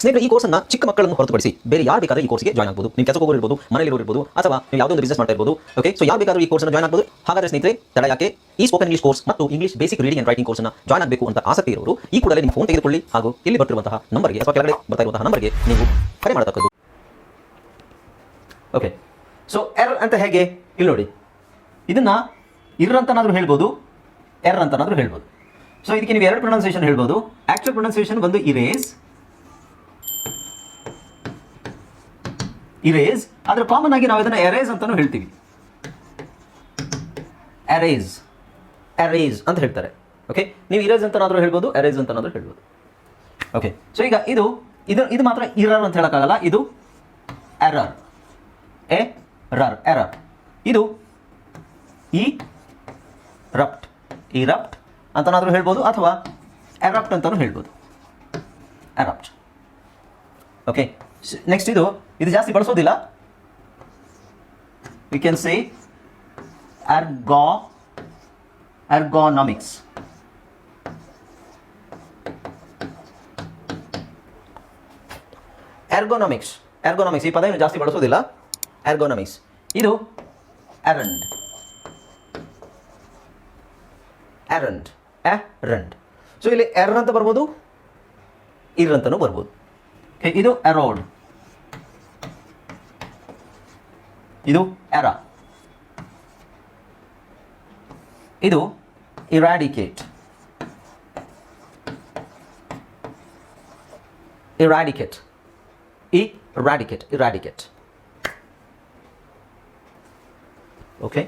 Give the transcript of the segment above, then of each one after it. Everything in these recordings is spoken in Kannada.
ಸ್ನೇಹಿತರೆ, ಈ ಕೋರ್ಸ್ನ ಚಿಕ್ಕ ಮಕ್ಕಳನ್ನು ಹೊರತುಪಡಿಸಿ ಬೇರೆ ಯಾರು ಬೇಕಾದ್ರೆ ಈ ಕೋರ್ಸ್ಗೆ ಜಾಯ್ನ್ ಆಗಬಹುದು ನೀವು ಕೆಲಸ ಹೋಗೋರು ಇರ್ಬೋದು ಮನೆಯಲ್ಲಿ ಇರ್ಬೋದು, ಅಥವಾ ನೀವು ಯಾವುದೋ ಒಂದು ಬಿಸ್ನೆಸ್ ಮಾಡ್ತಾ ಇರ್ಬೋದು ಓಕೆ ಸೊ ಯಾರು ಬೇಕಾದ್ರೂ ಈ ಕೋರ್ಸ್ನ ಜಾಯ್ನ್ ಆಗಬಹುದು ಹಾಗಾದ್ರೆ ಸ್ನೇಹಿತರೆ, ತಡ ಯಾಕೆ? ಈ ಸ್ಪೋಕನ್ ಇಂಗ್ಲಿಷ್ ಕೋರ್ಸ್ ಮತ್ತು English basic reading and writing ಕೋರ್ಸ್ನ ಜಾಯ್ನ್ ಆಗಬೇಕು ಅಂತ ಆಸಕ್ತಿ ಇರೋರು, ಈ ಕೂಡಲೇ ನಿಮ್ಮ ಫೋನ್ ತೆಗೆದುಕೊಳ್ಳಿ. ಹಾಗೂ ಇಲ್ಲಿ ಬರ್ತಿರುವಂತಹ ನಂಬರ್ಗೆ, ಅಥವಾ ಕೆಳಗಡೆ ಬರ್ತಾ ಇರುವಂತಹ ನಂಬರ್ಗೆ ನೀವು ಕರೆ ಮಾಡತಕ್ಕದ್ದು. ಓಕೆ ಸೊ ಎರ್ ಅಂತ ಹೇಗೆ? ಇಲ್ಲಿ ನೋಡಿ. ಇದನ್ನ ಇರ್ ಅಂತನಾದ್ರೂ ಹೇಳ್ಬೋದು ಎರ್ ಅಂತನಾದ್ರೂ ಹೇಳ್ಬೋದು. ಸೊ ಇದಕ್ಕೆ ನೀವು ಎರಡು ಪ್ರೊನೌನ್ಸಿಯೇಷನ್ ಹೇಳ್ಬೋದು. ಆಕ್ಚುಲ್ ಪ್ರೊನೌನ್ಸಿಯೇಷನ್ ಬಂದು ಇರೇಸ್ ಇರೇಸ್ ಆದ್ರೆ ಕಾಮನ್ ಆಗಿ ನಾವು ಇದನ್ನ ಎರೇಸ್ ಅಂತಲೂ ಹೇಳ್ತೀವಿ. ಎರೇಸ್ ಎರೇಸ್ ಅಂತ ಹೇಳ್ತಾರೆ. ಓಕೆ ನೀವು ಇರೇಸ್ ಅಂತನಾದರೂ ಹೇಳ್ಬೋದು ಎರೇಸ್ ಅಂತನಾದರೂ ಹೇಳ್ಬೋದು. ಓಕೆ ಸೊ ಈಗ ಇದು ಇದು ಇದು ಮಾತ್ರ ಇರರ್ ಅಂತ ಹೇಳೋಕ್ಕಾಗಲ್ಲ. ಇದು ಎರರ್ ಎ ರರ್ ಎರರ್ ಇದು ಇ ರಪ್ಟ್ ಇ ರಪ್ಟ್ ಅಂತನಾದರೂ ಹೇಳ್ಬೋದು ಅಥವಾ ಎರಪ್ಟ್ ಅಂತಲೂ ಹೇಳ್ಬೋದು. ಎರಪ್ಟ್ ಓಕೆ ನೆಕ್ಸ್ಟ್ ಇದು ಇದು ಜಾಸ್ತಿ ಬಳಸೋದಿಲ್ಲ. ವಿ ಕ್ಯಾನ್ ಸೇ ಆರ್ಗಾ ಆರ್ಗಾನಾಮಿಕ್ಸ್ ಆರ್ಗೋನಾಮಿಕ್ಸ್ ಆರ್ಗೋನಾಮಿಕ್ಸ್ ಈ ಪದ ಏನು ಜಾಸ್ತಿ ಬಳಸೋದಿಲ್ಲ. ಆರ್ಗೋನಾಮಿಕ್ಸ್ ಇದು ಎರಂಡ್ ಎರಂಡ್ ಎರಂಡ್ ಸೊ ಇಲ್ಲಿ ಎರ್ ಅಂತ ಬರ್ಬೋದು, ಇರ್ ಅಂತಲೂ ಬರ್ಬೋದು. ಇದು ಅರೌಂಡ್ ಇದು ಎರ ಇದು eradicate eradicate eradicate eradicate okay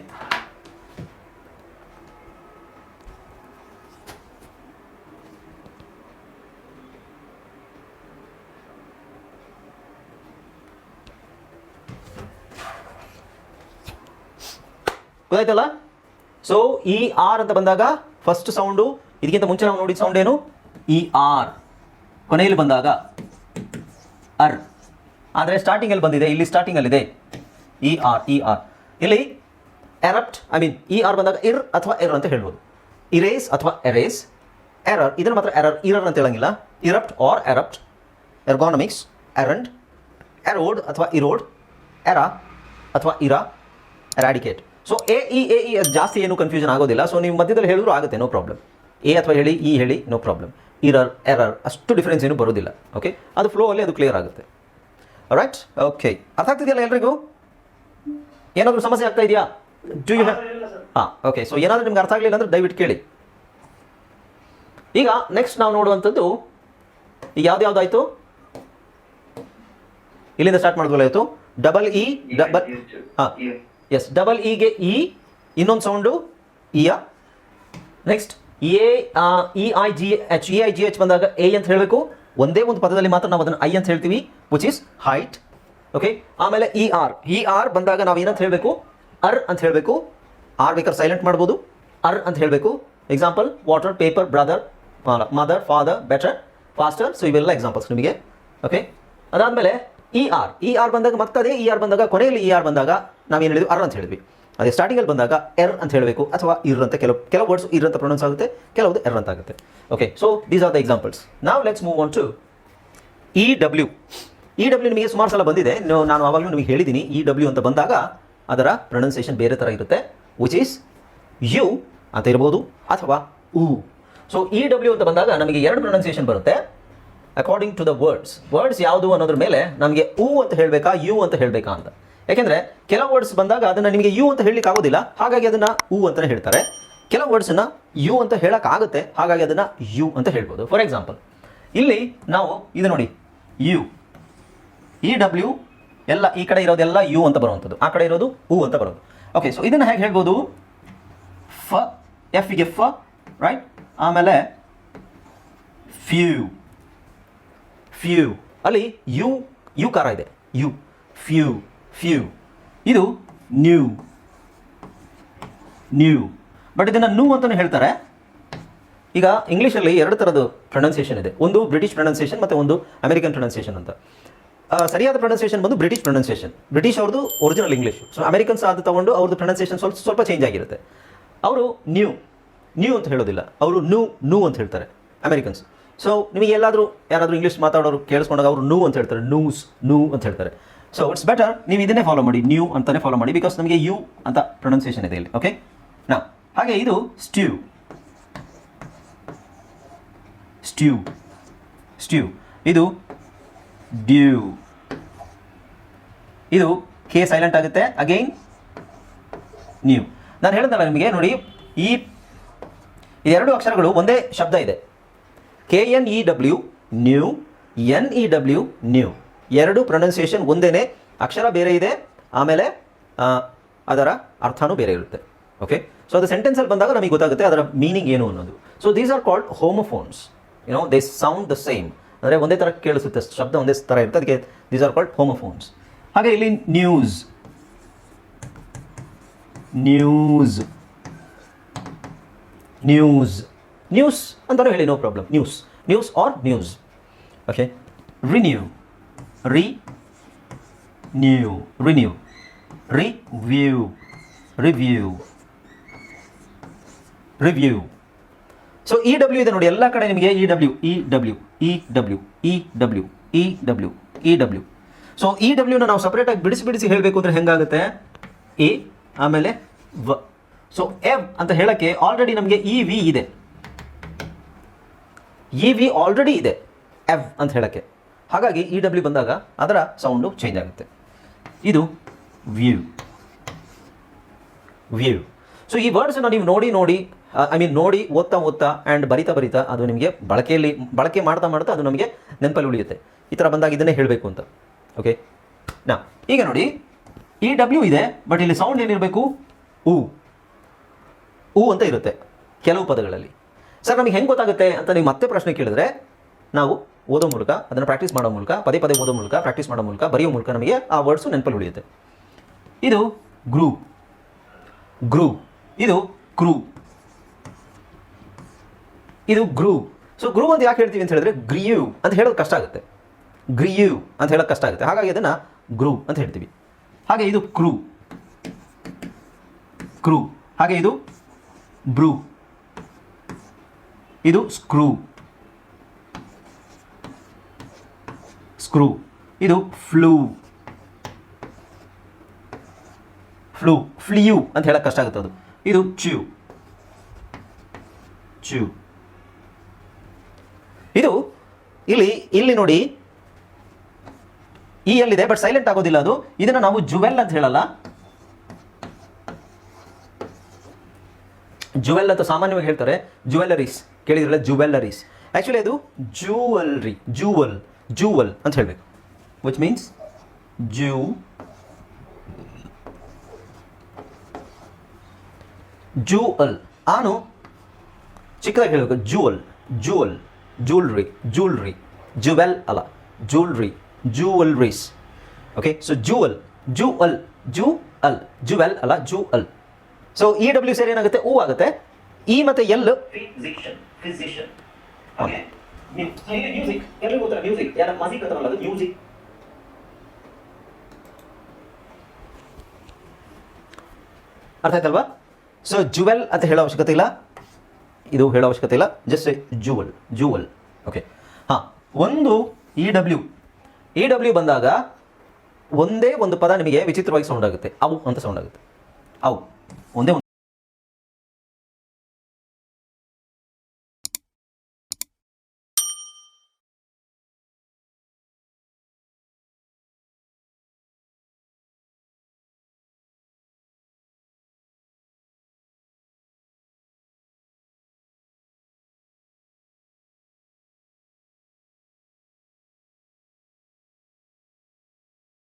ಗೊತ್ತಾಯ್ತಲ್ಲ? ಸೊ ಇ ಆರ್ ಅಂತ ಬಂದಾಗ ಫಸ್ಟ್ ಸೌಂಡು ಇದಕ್ಕಿಂತ ಮುಂಚೆ ನಾವು ನೋಡಿದ ಸೌಂಡ್ ಏನು? ಇ ಆರ್ ಕೊನೆಯಲ್ಲಿ ಬಂದಾಗ ಅರ್ ಆದರೆ ಸ್ಟಾರ್ಟಿಂಗಲ್ಲಿ ಬಂದಿದೆ, ಇಲ್ಲಿ ಸ್ಟಾರ್ಟಿಂಗಲ್ಲಿದೆ ಇ ಆರ್ ಇ ಆರ್ ಇಲ್ಲಿ erupt I mean E R ಬಂದಾಗ ಇರ್ ಅಥವಾ ಎರ್ ಅಂತ ಹೇಳ್ಬೋದು. ಇರೇಸ್ ಅಥವಾ ಎರೇಸ್ ಎರರ್ ಇದನ್ನು ಮಾತ್ರ ಎರರ್ ಇರರ್ ಅಂತ ಹೇಳಂಗಿಲ್ಲ. ಇರಪ್ಟ್ ಆರ್ ಎರಪ್ಟ್ ಎರ್ಗಾನಮಿಕ್ಸ್ ಎರಂಡ್ ಎರೋಡ್ ಅಥವಾ ಇರೋಡ್ ಎರಾ ಅಥವಾ era eradicate so A E A E ಜಾಸ್ತಿ ಏನು ಕನ್ಫ್ಯೂಷನ್ ಆಗೋದಿಲ್ಲ. ಸೊ ನೀವು ಮಧ್ಯದಲ್ಲಿ ಹೇಳಿದ್ರು ಆಗುತ್ತೆ ನೋ ಪ್ರಾಬ್ಲಮ್ ಎ ಅಥವಾ ಹೇಳಿ ಇ ಹೇಳಿ ನೋ ಪ್ರಾಬ್ಲಮ್ ಇರರ್ ಎರರ್ ಅಷ್ಟು ಡಿಫ್ರೆನ್ಸ್ ಏನು ಬರೋದಿಲ್ಲ ಓಕೆ ಅದು ಫ್ಲೋ ಅಲ್ಲಿ ಅದು ಕ್ಲಿಯರ್ ಆಗುತ್ತೆ. ರೈಟ್ ಓಕೆ ಅರ್ಥ ಆಗ್ತಿದೆಯಲ್ಲ ಎಲ್ರಿಗೂ? ಏನಾದರೂ ಸಮಸ್ಯೆ ಆಗ್ತಾ ಇದೆಯಾ? ಡು ಯು ಹಾಂ ಓಕೆ ಸೊ ಏನಾದರೂ ನಿಮ್ಗೆ ಅರ್ಥ ಆಗಲಿಲ್ಲ ಅಂದ್ರೆ ದಯವಿಟ್ಟು ಕೇಳಿ. ಈಗ ನೆಕ್ಸ್ಟ್ ನಾವು ನೋಡುವಂಥದ್ದು ಈಗ ಯಾವ್ದು ಆಯ್ತು? ಇಲ್ಲಿಂದ ಸ್ಟಾರ್ಟ್ ಮಾಡಿದ್ವಲ್ಲ ಇವತ್ತು ಡಬಲ್ ಇ ಡಬಲ್ ಹಾಂ. ಎಸ್ ಡಬಲ್ ಇಗೆ ಇ ಇನ್ನೊಂದು ಸೌಂಡು ಇಯ next A E I G H E I G H ಬಂದಾಗ ಎ ಅಂತ ಹೇಳಬೇಕು. ಒಂದೇ ಒಂದು ಪದದಲ್ಲಿ ಮಾತ್ರ ನಾವು ಅದನ್ನು ಐ ಅಂತ ಹೇಳ್ತೀವಿ ವಿಚ್ ಇಸ್ ಹೈಟ್ ಓಕೆ ಆಮೇಲೆ ಇ ಆರ್ ಇ ಆರ್ ಬಂದಾಗ ನಾವು ಏನಂತ ಹೇಳಬೇಕು? ಅರ್ ಅಂತ ಹೇಳಬೇಕು. ಆರ್ ಬೇಕಾದ್ರೆ ಸೈಲೆಂಟ್ ಮಾಡ್ಬೋದು. ಅರ್ ಅಂತ ಹೇಳಬೇಕು. Example water paper brother mother father better faster so ಇವೆಲ್ಲ ಎಕ್ಸಾಂಪಲ್ಸ್ ನಿಮಗೆ. ಓಕೆ ಅದಾದಮೇಲೆ ಇ ಆರ್ ಇ ಆರ್ ಬಂದಾಗ ಮತ್ತದೇ ಇ ಆರ್ ಬಂದಾಗ ಕೊನೆಯಲ್ಲಿ ಇ ಆರ್ ಬಂದಾಗ ನಾವೇನು ಹೇಳಿದ್ವಿ? ಅರ್ ಅಂತ ಹೇಳಿದ್ವಿ. ಅದೇ ಸ್ಟಾರ್ಟಿಂಗಲ್ಲಿ ಬಂದಾಗ ಎರ್ ಅಂತ ಹೇಳಬೇಕು ಅಥವಾ ಇರ್ ಅಂತ ಕೆಲವು ಕೆಲವು ವರ್ಡ್ಸ್ ಇರ್ ಅಂತ ಪ್ರೊನೌನ್ಸ್ ಆಗುತ್ತೆ, ಕೆಲವುದು ಎರ್ ಅಂತ ಆಗುತ್ತೆ. Okay so these are the examples ನಾವು let's move on to E W E W ನಿಮಗೆ ಸುಮಾರು ಸಲ ಬಂದಿದೆ. ನೀವು- ನಾನು ಆವಾಗಲೂ ನಿಮಗೆ ಹೇಳಿದ್ದೀನಿ ಇ ಡಬ್ಲ್ಯೂ ಅಂತ ಬಂದಾಗ ಅದರ ಪ್ರೊನೌನ್ಸಿಯೇಷನ್ ಬೇರೆ ಥರ ಇರುತ್ತೆ ವಿಚ್ ಈಸ್ ಯು ಅಂತ ಇರ್ಬೋದು ಅಥವಾ ಉ ಸೊ ಇ ಡಬ್ಲ್ಯೂ ಅಂತ ಬಂದಾಗ ನಮಗೆ ಎರಡು ಪ್ರೊನೌನ್ಸಿಯೇಷನ್ ಬರುತ್ತೆ. According to the words words ಯಾವುದು ಅನ್ನೋದ್ರ ಮೇಲೆ ನಮಗೆ ಉ ಅಂತ ಹೇಳಬೇಕಾ ಯು ಅಂತ ಹೇಳಬೇಕಾ ಅಂತ. ಯಾಕೆಂದ್ರೆ ಕೆಲವು ವರ್ಡ್ಸ್ ಬಂದಾಗ ಅದನ್ನು ನಿಮಗೆ ಯು ಅಂತ ಹೇಳಲಿಕ್ಕೆ ಆಗೋದಿಲ್ಲ. ಹಾಗಾಗಿ ಅದನ್ನು ಉ ಅಂತ ಹೇಳ್ತಾರೆ. ಕೆಲವು ವರ್ಡ್ಸನ್ನ ಯು ಅಂತ ಹೇಳೋಕ್ಕಾಗುತ್ತೆ. ಹಾಗಾಗಿ ಅದನ್ನು ಯು ಅಂತ ಹೇಳ್ಬೋದು. ಫಾರ್ ಎಕ್ಸಾಂಪಲ್ ಇಲ್ಲಿ ನಾವು ಇದು ನೋಡಿ. ಯು ಇ ಡಬ್ಲ್ಯೂ ಎಲ್ಲ ಈ ಕಡೆ ಇರೋದೆಲ್ಲ ಯು ಅಂತ ಬರುವಂಥದ್ದು. ಆ ಕಡೆ ಇರೋದು ಉ ಅಂತ ಬರೋದು. ಓಕೆ ಸೊ ಇದನ್ನು ಹೇಗೆ ಹೇಳ್ಬೋದು? ಫ ಎಫ್ಗೆ ಫ ರೈಟ್ ಆಮೇಲೆ ಫ್ಯೂ ಫ್ಯೂ ಅಲ್ಲಿ ಯು ಯು ಕಾರ ಇದೆ. ಯು ಫ್ಯೂ ಫ್ಯೂ ಇದು ನ್ಯೂ ನ್ಯೂ ಬಟ್ ಇದನ್ನು ನ್ಯೂ ಅಂತಲೂ ಹೇಳ್ತಾರೆ. ಈಗ ಇಂಗ್ಲೀಷಲ್ಲಿ ಎರಡು ಥರದ ಪ್ರೊನೌನ್ಸಿಯೇಷನ್ ಇದೆ. ಒಂದು ಬ್ರಿಟಿಷ್ ಪ್ರೊನೌನ್ಸಿಯೇಷನ್ ಮತ್ತು ಒಂದು ಅಮೆರಿಕನ್ ಪ್ರೊನೌನ್ಸಿಯೇಷನ್ ಅಂತ. ಸರಿಯಾದ ಪ್ರೊನೌನ್ಸಿಯೇಷನ್ ಬಂದು ಬ್ರಿಟಿಷ್ ಪ್ರೊನೌನ್ಸಿಯೇಷನ್ ಬ್ರಿಟಿಷ್ ಅವ್ರದ್ದು ಒರಿಜಿನಲ್ ಇಂಗ್ಲೀಷ್ ಸೊ ಅಮೆರಿಕನ್ಸ್ ಅದು ತೊಗೊಂಡು ಅವ್ರದ್ದು ಪ್ರೊನೌನ್ಸಿಯೇಷನ್ ಸ್ವಲ್ಪ ಸ್ವಲ್ಪ ಚೇಂಜ್ ಆಗಿರುತ್ತೆ. ಅವರು ನ್ಯೂ ನ್ಯೂ ಅಂತ ಹೇಳೋದಿಲ್ಲ. ಅವರು ನ್ಯೂ ನೂ ಅಂತ ಹೇಳ್ತಾರೆ ಅಮೆರಿಕನ್ಸ್ ಸೊ ನಿಮಗೆ ಎಲ್ಲಾದರೂ ಯಾರಾದರೂ ಇಂಗ್ಲೀಷ್ ಮಾತಾಡೋರು ಕೇಳಿಸ್ಕೊಂಡಾಗ ಅವರು ನೂ ಅಂತ ಹೇಳ್ತಾರೆ. ನೂಸ್ ನೂ ಅಂತ ಹೇಳ್ತಾರೆ. ಸೊ ಇಟ್ಸ್ ಬೆಟರ್ ನೀವು ಇದನ್ನೇ ಫಾಲೋ ಮಾಡಿ ನ್ಯೂ ಅಂತಾನೆ ಫಾಲೋ ಮಾಡಿ ಬಿಕಾಸ್ ನಮಗೆ ಯು ಅಂತ ಪ್ರೊನೌನ್ಸಿಯೇಷನ್ ಇದೆ ಇಲ್ಲಿ ಓಕೆ ನಾ ಹಾಗೆ ಇದು ಸ್ಟ್ಯೂ ಸ್ಟ್ಯೂ ಸ್ಟ್ಯೂ ಇದು ಡ್ಯೂ ಇದು ಕೆ ಸೈಲೆಂಟ್ ಆಗುತ್ತೆ ಅಗೈನ್ ನ್ಯೂ ನಾನು ಹೇಳಿದ್ನಲ್ಲ ನಿಮಗೆ, ನೋಡಿ, ಈ ಎರಡು ಅಕ್ಷರಗಳು ಒಂದೇ ಶಬ್ದ ಇದೆ. K N E W new N E W new ಎರಡು ಪ್ರೊನೌನ್ಸಿಯೇಷನ್ ಒಂದೇನೆ, ಅಕ್ಷರ ಬೇರೆ ಇದೆ, ಆಮೇಲೆ ಅದರ ಅರ್ಥನೂ ಬೇರೆ ಇರುತ್ತೆ. ಓಕೆ ಸೊ ಅದು ಸೆಂಟೆನ್ಸಲ್ಲಿ ಬಂದಾಗ ನಮಗೆ ಗೊತ್ತಾಗುತ್ತೆ ಅದರ ಮೀನಿಂಗ್ ಏನು ಅನ್ನೋದು. So these are called homophones you know they sound the same ಅಂದರೆ ಒಂದೇ ಥರ ಕೇಳಿಸುತ್ತೆ, ಶಬ್ದ ಒಂದೇ ಥರ ಇರುತ್ತೆ. ಅದಕ್ಕೆ ದೀಸ್ ಆರ್ ಕಾಲ್ಡ್ ಹೋಮೋಫೋನ್ಸ್ ಹಾಗೆ ಇಲ್ಲಿ ನ್ಯೂಸ್ ನ್ಯೂಸ್ ನ್ಯೂಸ್ ನ್ಯೂಸ್ ಅಂತಾನೆ ಹೇಳಿ no problem news news or news okay renew renew renew review. Review so E W ಇದೆ ನೋಡಿ, ಎಲ್ಲ ಕಡೆ ನಿಮಗೆ E W E W E W E W E W E W so E ಡಬ್ಲ್ಯೂನ ನಾವು ಸಪ್ರೇಟಾಗಿ ಬಿಡಿಸಿ ಬಿಡಿಸಿ ಹೇಳಬೇಕು ಅಂದರೆ ಹೆಂಗಾಗುತ್ತೆ? ಎ, ಆಮೇಲೆ ವ. ಸೊ ಎವ್ ಅಂತ ಹೇಳಕ್ಕೆ ಆಲ್ರೆಡಿ ನಮಗೆ ಇ ವಿ ಇದೆ. ಇ ವಿ ಆಲ್ರೆಡಿ ಇದೆ. ಎವ್ ಅಂತ ಹೇಳಕ್ಕೆ. ಹಾಗಾಗಿ ಇ ಡಬ್ಲ್ಯೂ ಬಂದಾಗ ಅದರ ಸೌಂಡು ಚೇಂಜ್ ಆಗುತ್ತೆ. ಇದು ವ್ಯೂ ವ್ಯೂ ಸೊ ಈ ವರ್ಡ್ಸನ್ನು ನೀವು ನೋಡಿ ನೋಡಿ ಐ ಮೀನ್ ನೋಡಿ, ಓದ್ತಾ ಓದ್ತಾ ಆ್ಯಂಡ್ ಬರಿತಾ ಬರಿತಾ ಅದು ನಿಮಗೆ ಬಳಕೆಯಲ್ಲಿ, ಬಳಕೆ ಮಾಡ್ತಾ ಮಾಡ್ತಾ ಅದು ನಮಗೆ ನೆನಪಲ್ಲಿ ಉಳಿಯುತ್ತೆ. ಈ ಥರ ಬಂದಾಗ ಇದನ್ನೇ ಹೇಳಬೇಕು ಅಂತ. ಓಕೆ ನಾ ಈಗ ನೋಡಿ ಇ ಡಬ್ಲ್ಯೂ ಇದೆ ಬಟ್ ಇಲ್ಲಿ ಸೌಂಡ್ ಏನಿರಬೇಕು? ಊ. ಊ ಅಂತ ಇರುತ್ತೆ. ಕೆಲವು ಪದಗಳಲ್ಲಿ. ಸರ್ ನಮಗೆ ಹೆಂಗೆ ಗೊತ್ತಾಗುತ್ತೆ ಅಂತ ನೀವು ಮತ್ತೆ ಪ್ರಶ್ನೆ ಕೇಳಿದ್ರೆ ನಾವು ಓದೋ ಮೂಲಕ, ಅದನ್ನು ಪ್ರಾಕ್ಟೀಸ್ ಮಾಡೋ ಮೂಲಕ, ಪದೇ ಪದೇ ಓದೋ ಮೂಲಕ ಪ್ರಾಕ್ಟೀಸ್ ಮಾಡೋ ಮೂಲಕ, ಬರೆಯೋ ಮೂಲಕ ನಮಗೆ ಆ ವರ್ಡ್ಸು ನೆನಪಲ್ಲಿ ಉಳಿಯುತ್ತೆ. ಇದು ಗ್ರೂ ಗ್ರೂ ಇದು ಕ್ರೂ ಇದು ಗ್ರೂ ಸೊ ಗ್ರೂ ಅಂತ ಯಾಕೆ ಹೇಳ್ತೀವಿ ಅಂತ ಹೇಳಿದ್ರೆ ಗ್ರಿಯು ಅಂತ ಹೇಳೋದು ಕಷ್ಟ ಆಗುತ್ತೆ. ಗ್ರಿಯು ಅಂತ ಹೇಳೋದು ಕಷ್ಟ ಆಗುತ್ತೆ. ಹಾಗಾಗಿ ಅದನ್ನು ಗ್ರೂ ಅಂತ ಹೇಳ್ತೀವಿ. ಹಾಗೆ ಇದು ಕ್ರೂ ಕ್ರೂ ಹಾಗೆ ಇದು ಬ್ರೂ ಇದು ಸ್ಕ್ರೂ ಸ್ಕ್ರೂ. ಇದು ಫ್ಲೂ. ಫ್ಲೂ. ಫ್ಲಿಯು ಅಂತ ಹೇಳಕ್ ಕಷ್ಟ ಆಗುತ್ತೆ ಅದು. ಇದು ಚ್ಯೂ ಚ್ಯೂ ಇದು ಇಲ್ಲಿ ಇಲ್ಲಿ ನೋಡಿ. ಈ ಎಲ್ಲಿದೆ ಬಟ್ ಸೈಲೆಂಟ್ ಆಗೋದಿಲ್ಲ ಅದು. ಇದನ್ನು ನಾವು ಜುವೆಲ್ ಅಂತ ಹೇಳಲ್ಲ. ಜುವೆಲ್ ಅಂತ ಸಾಮಾನ್ಯವಾಗಿ ಹೇಳ್ತಾರೆ. ಜುವೆಲ್ಲರೀಸ್. ಕೇಳಿದ್ರಲ್ಲ, ಜುವೆಲ್ಲರೀಸ್. ಆ್ಯಕ್ಚುಲಿ ಅದು ಜೂವಲ್ರಿ, ಜೂವಲ್. ಜೂವಲ್ ಅಂತ ಹೇಳಬೇಕು. ವಿಚ್ ಮೀನ್ಸ್ ಜೂ ಜೂವಲ್. ಆನು ಚಿಕ್ಕದಾಗಿ ಹೇಳಬೇಕು. Jewel jewel jewellery jewellery jewel ಅಲ್ಲ jewellery jewelleries. Okay so jewel jewel jewel jewel ಅಲ್ಲ jewel so E W ಸೇರಿ ಏನಾಗುತ್ತೆ? ಹೂ ಆಗುತ್ತೆ. ಇ ಮತ್ತೆ ಎಲ್ ಮ್ಯೂಸಿಕ್ ಎಲ್ಲರಿಗೂ ಗೊತ್ತಿಲ್ಲ ಮ್ಯೂಸಿಕ್ ಯಾರ ಮಸಿಕ್ ಅಂತಾರಲ್ಲ ಅದು ಮ್ಯೂಸಿಕ್ ಅರ್ಥ ಆಯ್ತಲ್ವಾ? ಸೊ ಜುವೆಲ್ ಅಂತ ಹೇಳೋ ಅವಶ್ಯಕತೆ ಇಲ್ಲ. ಇದು ಹೇಳೋ ಅವಶ್ಯಕತೆ ಇಲ್ಲ. ಜಸ್ಟ್ ಜುವಲ್ ಜುವಲ್ ಓಕೆ ಹಾ, ಒಂದು ಇ ಡಬ್ಲ್ಯೂ ಇ ಡಬ್ಲ್ಯೂ ಬಂದಾಗ ಒಂದೇ ಒಂದು ಪದ ನಿಮಗೆ ವಿಚಿತ್ರವಾಗಿ ಸೌಂಡ್ ಆಗುತ್ತೆ. ಅವು ಅಂತ ಸೌಂಡ್ ಆಗುತ್ತೆ. ಅವು ಒಂದು